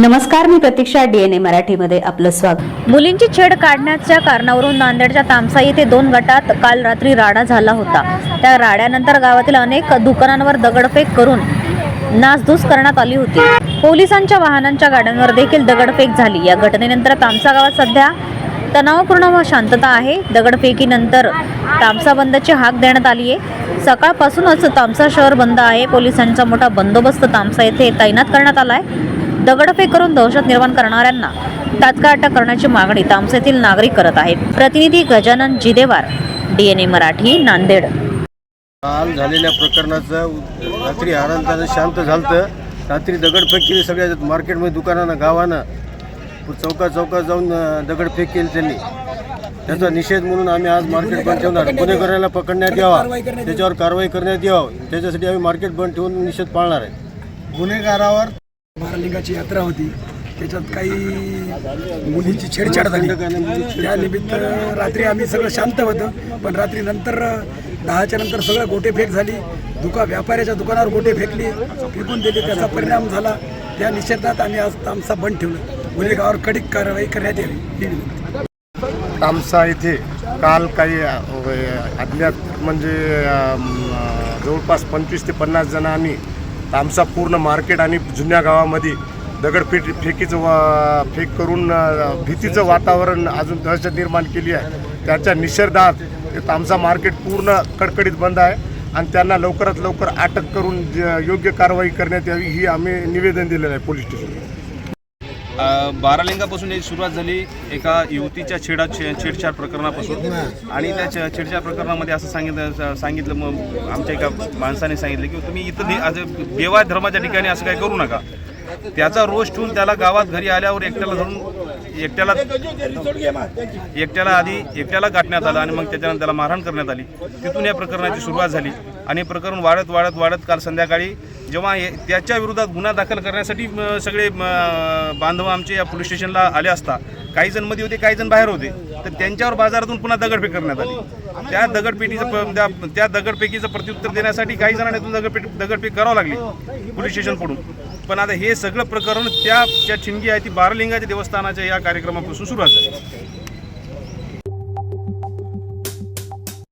नमस्कार मी प्रतीक्षा डीएनए मराठीमध्ये आपलं स्वागत. मुलींची छेड काढण्याच्या कारणावरून नांदेडच्या तामसा येथे दोन गटात काल रात्री राडा झाला होता. त्या राड्यानंतर गावातील अनेक दुकानांवर दगडफेक करून नासधूस करण्यात आली होती. पोलिसांच्या वाहनांच्या गाड्यांवर देखील दगडफेक झाली. या घटनेनंतर तामसा गावात सध्या तणावपूर्ण व शांतता आहे. दगडफेकीनंतर तामसा बंदची हाक देण्यात आली आहे. सकाळपासूनच तामसा शहर बंद आहे. पोलिसांचा मोठा बंदोबस्त तामसा येथे तैनात करण्यात आला आहे. दगडफेक करून दहशत निर्माण करणाऱ्यांना तात्काळ अटक करण्याची मागणी तामसेतील नागरिक करत आहेत. प्रतिनिधी गजानन जिदेवार डीएनए मराठी नांदेड. काल झालेल्या प्रकरणाचं रात्री आनंदानं शांत झालं रात्री दगडफेक केली सगळ्या मार्केटमध्ये दुकानानं गावानं. चौका चौकात जाऊन दगडफेक केली त्यांनी. त्याचा निषेध म्हणून आम्ही आज मार्केट बंद ठेवणार गुन्हेगाराला पकडण्यात यावा. त्याच्यावर कारवाई करण्यात यावं. त्याच्यासाठी आम्ही मार्केट बंद ठेवून निषेध पाळणार आहे. गुन्हेगारावर महालिंगाची यात्रा होती. त्याच्यात काही मुलींची छेडछाड झाली. त्या निमित्त रात्री आम्ही सगळं शांत होतं. पण रात्री नंतर दहाच्या नंतर सगळं गोटेफेक झाली. दुका व्यापाऱ्याच्या दुकानावर गोटे फेकली फेकून दिली. त्याचा परिणाम झाला. त्या निषेधात आम्ही आज तामसा बंद ठेवलं. गुन्हेगावर कडक कारवाई करण्यात यावी. तामसा येथे काल काही अज्ञात म्हणजे जवळपास पंचवीस ते पन्नास जणांनी तर तामसा पूर्ण मार्केट आणि जुन्या गावामध्ये दगडफेक फेकीचं वा फेक करून भीतीचं वातावरण अजून दहशत निर्माण केली आहे. त्याच्या निषेधात ते तामसा मार्केट पूर्ण कडकडीत बंद आहे आणि त्यांना लवकरात लवकर अटक करून योग्य कारवाई करण्यात यावी ही आम्ही निवेदन दिलेलं आहे पोलीस स्टेशनला. बारालिंगापासून एक सुरुवात झाली एका युवतीच्या छेडा छे छेडछाड प्रकरणापासून. आणि त्या छेडछाड प्रकरणामध्ये असं सांगितलं सांगितलं मग आमच्या एका माणसाने सांगितलं की तुम्ही इथं आज देवा धर्माच्या ठिकाणी असं काही करू नका. त्याचा रोष ठेवून त्याला गावात घरी आल्यावर एकट्याला धरून एकट्याला एकट्याला आधी एकट्याला गाठण्यात आलं आणि मग त्याच्यानंतर त्याला मारहाण करण्यात आली. तिथून या प्रकरणाची सुरुवात झाली. आणि प्रकरण वाढत वाढत वाढत काल संध्याकाळी जेव्हा हे- त्याच्या विरोधात गुन्हा दाखल करण्यासाठी सगळे बांधव आमचे या पोलीस स्टेशनला आले असता काही जणमध्ये होते काही जण बाहेर होते तर त्यांच्यावर बाजारातून पुन्हा दगडफेक करण्यात आली. त्या दगडपेटीचं प- त्या- त्या दगडफेकीचं प्रत्युत्तर देण्यासाठी काही जणांना दगडपेट दगडफेक करावं लागली पोलीस स्टेशन पडून पण आता हे सगळं प्रकरण त्या ज्या ठिणगी आहे ती बारलिंगाच्या देवस्थानाच्या या कार्यक्रमापासून सुरुवात झाली.